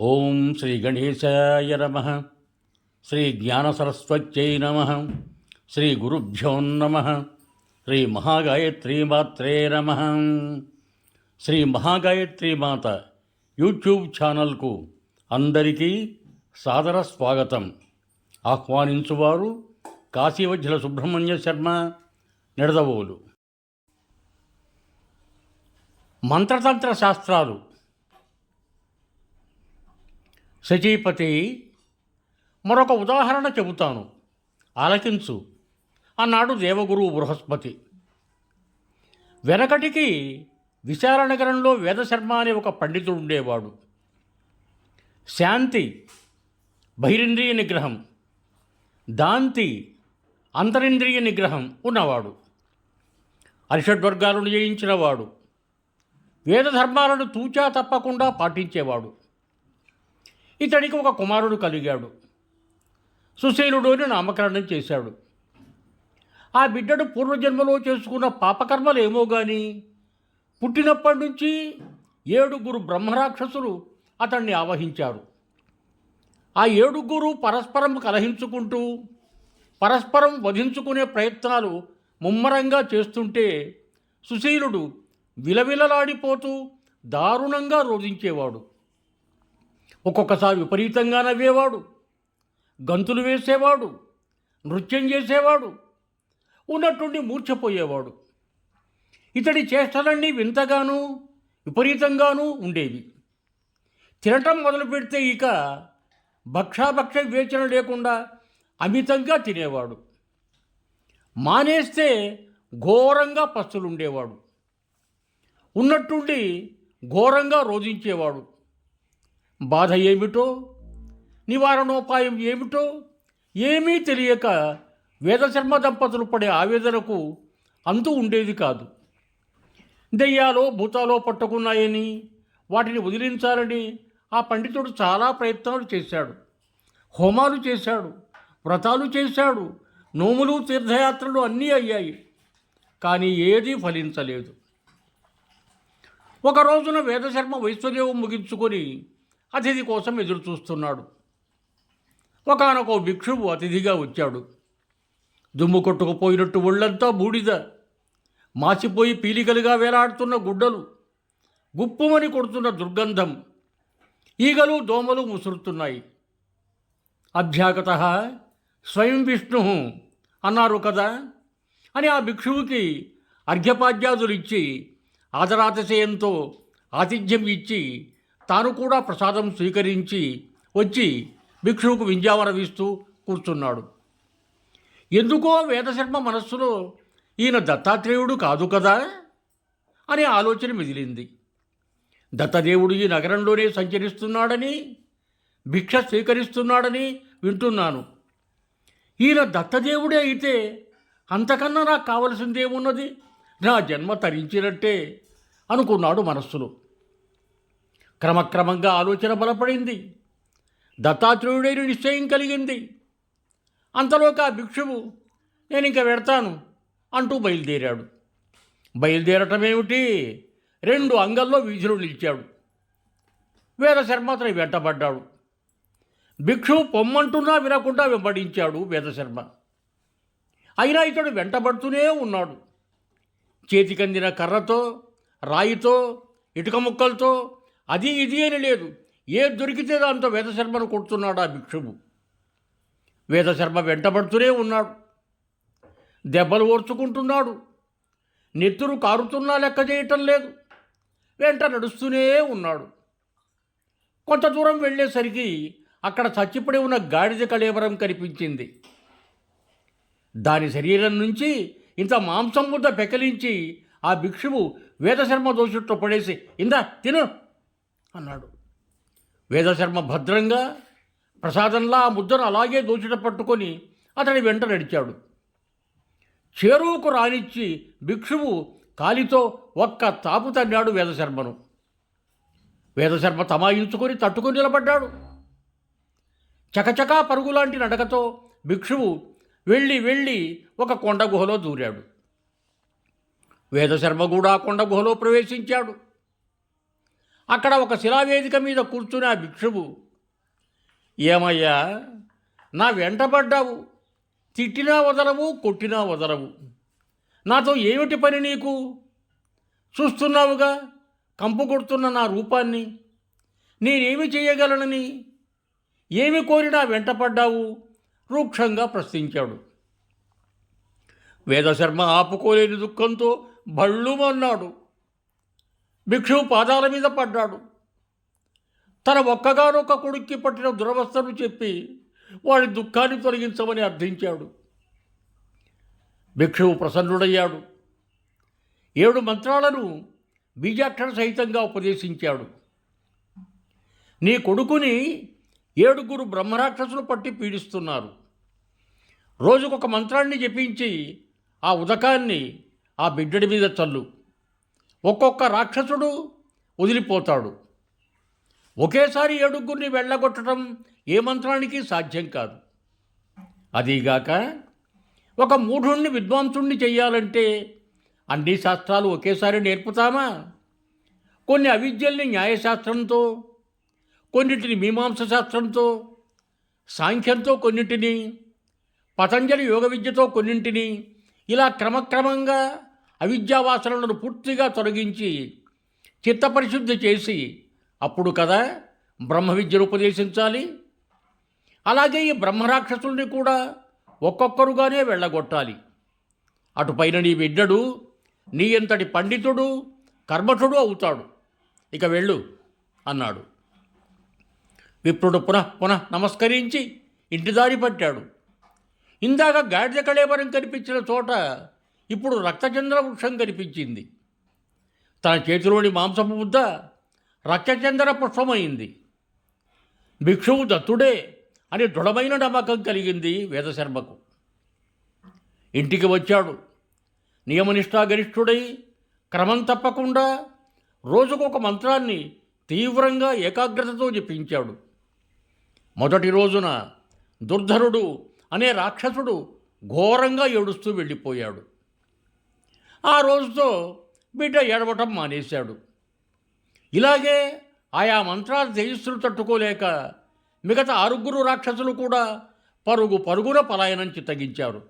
ఓం శ్రీ గణేశాయ నమ. శ్రీ జ్ఞానసరస్వత్యై నమ. శ్రీ గురుభ్యో నమ. శ్రీ మహాగాయత్రీమాత్రే నమ. శ్రీ మహాగాయత్రి మాత యూట్యూబ్ ఛానల్కు అందరికీ సాదర స్వాగతం. ఆహ్వానించువారు కాశీవజ్జల సుబ్రహ్మణ్య శర్మ నిడదవోలు. మంత్రతంత్ర శాస్త్రాలు శచీపతి మరొక ఉదాహరణ చెబుతాను. ఆలకించు. అన్నాడు దేవగురువు బృహస్పతి. వెనకటికి విశాలనగరంలో వేదశర్మ అనే ఒక పండితుడు ఉండేవాడు. శాంతి బహిరింద్రియ నిగ్రహం. దాంతి అంతరింద్రియ నిగ్రహం ఉన్నవాడు. అరిషడ్వర్గాలను జయించినవాడు. వేదధర్మాలను తూచా తప్పకుండా పాటించేవాడు. ఇతడికి ఒక కుమారుడు కలిగాడు. సుశీలుడు అని నామకరణం చేశాడు. ఆ బిడ్డడు పూర్వజన్మలో చేసుకున్న పాపకర్మలు ఏమో గాని పుట్టినప్పటి నుంచి ఏడుగురు బ్రహ్మరాక్షసులు అతన్ని ఆవహించారు. ఆ ఏడుగురు పరస్పరం కలహించుకుంటూ పరస్పరం వధించుకునే ప్రయత్నాలు ముమ్మరంగా చేస్తుంటే సుశీలుడు విలవిలలాడిపోతూ దారుణంగా రోధించేవాడు. ఒక్కొక్కసారి విపరీతంగా నవ్వేవాడు. గంతులు వేసేవాడు. నృత్యం చేసేవాడు. ఉన్నట్టుండి మూర్ఛపోయేవాడు. ఇతడి చేష్టలన్నీ వింతగాను విపరీతంగానూ ఉండేవి. తినటం మొదలు పెడితే ఇక భక్షాభక్ష వివేచన లేకుండా అమితంగా తినేవాడు. మానేస్తే ఘోరంగా పస్తులుండేవాడు. ఉన్నట్టుండి ఘోరంగా రోధించేవాడు బాధ ఏమిటో? నివారణోపాయం ఏమిటో? ఏమీ తెలియక వేదశర్మ దంపతులు పడే ఆవేదనకు అంతు ఉండేది కాదు. దెయ్యాలో భూతాలో పట్టుకున్నాయని వాటిని వదిలించాలని ఆ పండితుడు చాలా ప్రయత్నాలు చేశాడు. హోమాలు చేశాడు వ్రతాలు చేశాడు నోములు తీర్థయాత్రలు అన్నీ అయ్యాయి. కానీ ఏదీ ఫలించలేదు. ఒక రోజున వేదశర్మ వైశ్వదేవం ముగించుకొని అతిథి కోసం ఎదురు చూస్తున్నాడు. ఒకనొక భిక్షువు అతిథిగా వచ్చాడు. దుమ్ము కొట్టుకుపోయినట్టు ఒళ్ళంతా బూడిద. మాసిపోయి పీలికలుగా వేలాడుతున్న గుడ్డలు. గుప్పుమని కొడుతున్న దుర్గంధం. ఈగలు దోమలు ముసురుతున్నాయి. అభ్యాగత స్వయం విష్ణు అన్నారు కదా అని ఆ భిక్షువుకి అర్ఘ్యపాద్యాదులు ఇచ్చి ఆదరాతిశయంతో ఆతిథ్యం ఇచ్చి తాను కూడా ప్రసాదం స్వీకరించి వచ్చి భిక్షువుకు వింజావన వీస్తూ కూర్చున్నాడు. ఎందుకో వేదశర్మ మనస్సులో ఈయన దత్తాత్రేయుడు కాదు కదా? అనే ఆలోచన మిగిలింది. దత్తదేవుడు ఈ నగరంలోనే సంచరిస్తున్నాడని భిక్ష స్వీకరిస్తున్నాడని వింటున్నాను. ఈయన దత్తదేవుడే అయితే అంతకన్నా నాకు కావలసిందేమున్నది? నా జన్మ తరించినట్టే అనుకున్నాడు మనస్సులో. క్రమక్రమంగా ఆలోచన బలపడింది. దత్తాత్రేయుడైన నిశ్చయం కలిగింది. అంతలోకి ఆ భిక్షువు నేను ఇంక వెడతాను అంటూ బయలుదేరాడు. బయలుదేరటమేమిటి? రెండు అంగల్లో వీధిలో నిలిచాడు. వేదశర్మ అతని వెంటబడ్డాడు. భిక్షువు పొమ్మంటున్నా వినకుండా వెంబడించాడు వేదశర్మ. అయినా ఇతడు వెంటబడుతూనే ఉన్నాడు. చేతికందిన కర్రతో రాయితో ఇటుక ముక్కలతో అది ఇది అని లేదు. ఏ దొరికితే దాంతో వేదశర్మను కొడుతున్నాడు ఆ భిక్షువు. వేదశర్మ వెంటబడుతూనే ఉన్నాడు. దెబ్బలు ఓర్చుకుంటున్నాడు. నెత్తురు కారుతున్నా లెక్క చేయటం లేదు. వెంట నడుస్తూనే ఉన్నాడు. కొంత దూరం వెళ్ళేసరికి అక్కడ చచ్చిపడి ఉన్న గాడిద కళేవరం కనిపించింది. దాని శరీరం నుంచి ఇంత మాంసం ముద్ద పెకలించి ఆ భిక్షువు వేదశర్మ దోషుట్లో పడేసి ఇందా తిను. అన్నాడు. వేదశర్మ భద్రంగా ప్రసాదంలా ఆ ముద్దను అలాగే దోచిట పట్టుకొని అతని వెంట నడిచాడు. చేరువుకు రానిచ్చి భిక్షువు కాలితో ఒక్క తాపు తన్నాడు వేదశర్మను. వేదశర్మ తమాయించుకొని తట్టుకుని నిలబడ్డాడు. చకచకా పరుగులాంటి నడకతో భిక్షువు వెళ్ళి వెళ్ళి ఒక కొండ గుహలో దూరాడు. వేదశర్మ కూడా కొండ గుహలో ప్రవేశించాడు. అక్కడ ఒక శిలావేదిక మీద కూర్చుని ఆ భిక్షువు ఏమయ్యా నా వెంటబడ్డావు తిట్టినా వదలవు కొట్టినా వదలవు. నాతో ఏమిటి పని నీకు? చూస్తున్నావుగా కంపు కొడుతున్న నా రూపాన్ని. నేనేమి చేయగలనని? ఏమి కోరినా వెంటపడ్డావు రూక్షంగా ప్రశ్నించాడు. వేదశర్మ ఆపుకోలేని దుఃఖంతో భళ్ళుమన్నాడు. భిక్షువు పాదాల మీద పడ్డాడు. తన ఒక్కగానొక్క కొడుక్కి పట్టిన దురవస్థను చెప్పి వాడి దుఃఖాన్ని తొలగించమని అర్థించాడు. భిక్షువు ప్రసన్నుడయ్యాడు. ఏడు మంత్రాలను బీజాక్షర సహితంగా ఉపదేశించాడు. నీ కొడుకుని ఏడుగురు బ్రహ్మరాక్షసులు పట్టి పీడిస్తున్నారు. రోజుకొక మంత్రాన్ని జపించి ఆ ఉదకాన్ని ఆ బిడ్డడి మీద చల్లు. ఒక్కొక్క రాక్షసుడు వదిలిపోతాడు. ఒకేసారి ఏడుగురిని వెళ్ళగొట్టడం ఏ మంత్రానికి సాధ్యం కాదు. అదీగాక ఒక మూఢుణ్ణి విద్వాంసుణ్ణి చేయాలంటే అన్ని శాస్త్రాలు ఒకేసారి నేర్పుతామా? కొన్ని అవిద్యల్ని న్యాయశాస్త్రంతో కొన్నిటిని మీమాంస శాస్త్రంతో సాంఖ్యంతో కొన్నింటిని పతంజలి యోగ విద్యతో కొన్నింటిని ఇలా క్రమక్రమంగా అవిద్యావాసనలను పూర్తిగా తొలగించి చిత్తపరిశుద్ధి చేసి అప్పుడు కదా బ్రహ్మ విద్యను ఉపదేశించాలి. అలాగే ఈ బ్రహ్మరాక్షసుల్ని కూడా ఒక్కొక్కరుగానే వెళ్ళగొట్టాలి. అటుపైన నీ బిడ్డడు నీ ఎంతటి పండితుడు కర్మఠుడు అవుతాడు. ఇక వెళ్ళు అన్నాడు. విప్రుడు పునః పునః నమస్కరించి ఇంటి దారి పట్టాడు. ఇందాక గాడిద కళేబరం కనిపించిన చోట ఇప్పుడు రక్తచంద్ర వృక్షం కనిపించింది. తన చేతిలోని మాంసపు ముద్ద రక్తచంద్ర పుష్పమైంది. భిక్షువు దత్తుడే అని దృఢమైన నమ్మకం కలిగింది వేదశర్మకు. ఇంటికి వచ్చాడు. నియమనిష్టాగరిష్ఠుడై క్రమం తప్పకుండా రోజుకొక మంత్రాన్ని తీవ్రంగా ఏకాగ్రతతో జపించాడు. మొదటి రోజున దుర్ధరుడు అనే రాక్షసుడు ఘోరంగా ఏడుస్తూ వెళ్ళిపోయాడు. ఆ రోజుతో బిడ్డ ఏడవటం మానేశాడు. ఇలాగే ఆయా మంత్రాలు తేజస్సులు తట్టుకోలేక మిగతా ఆరుగురు రాక్షసులు కూడా పరుగు పరుగున పలాయనం చిత్తగించారు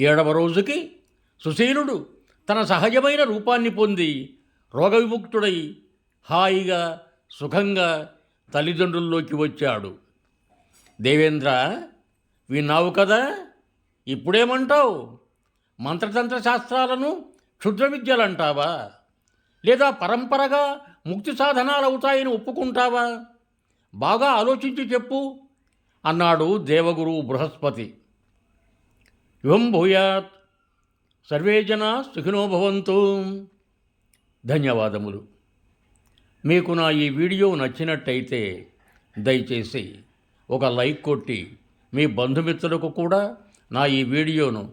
ఏడవ రోజుకి సుశీలుడు తన సహజమైన రూపాన్ని పొంది రోగ విముక్తుడై హాయిగా సుఖంగా తల్లిదండ్రుల్లోకి వచ్చాడు. దేవేంద్ర విన్నావు కదా? ఇప్పుడేమంటావు? మంత్రతంత్ర శాస్త్రాలను క్షుద్ర విద్యలంటావా? లేదా పరంపరగా ముక్తి సాధనాలు అవుతాయని ఒప్పుకుంటావా? బాగా ఆలోచించి చెప్పు అన్నాడు దేవగురు బృహస్పతి. యువం భూయాత్. సర్వే జన సుఖినో భవంతు. ధన్యవాదములు. మీకు నా ఈ వీడియో నచ్చినట్టయితే దయచేసి ఒక లైక్ కొట్టి మీ బంధుమిత్రులకు కూడా నా ఈ వీడియోను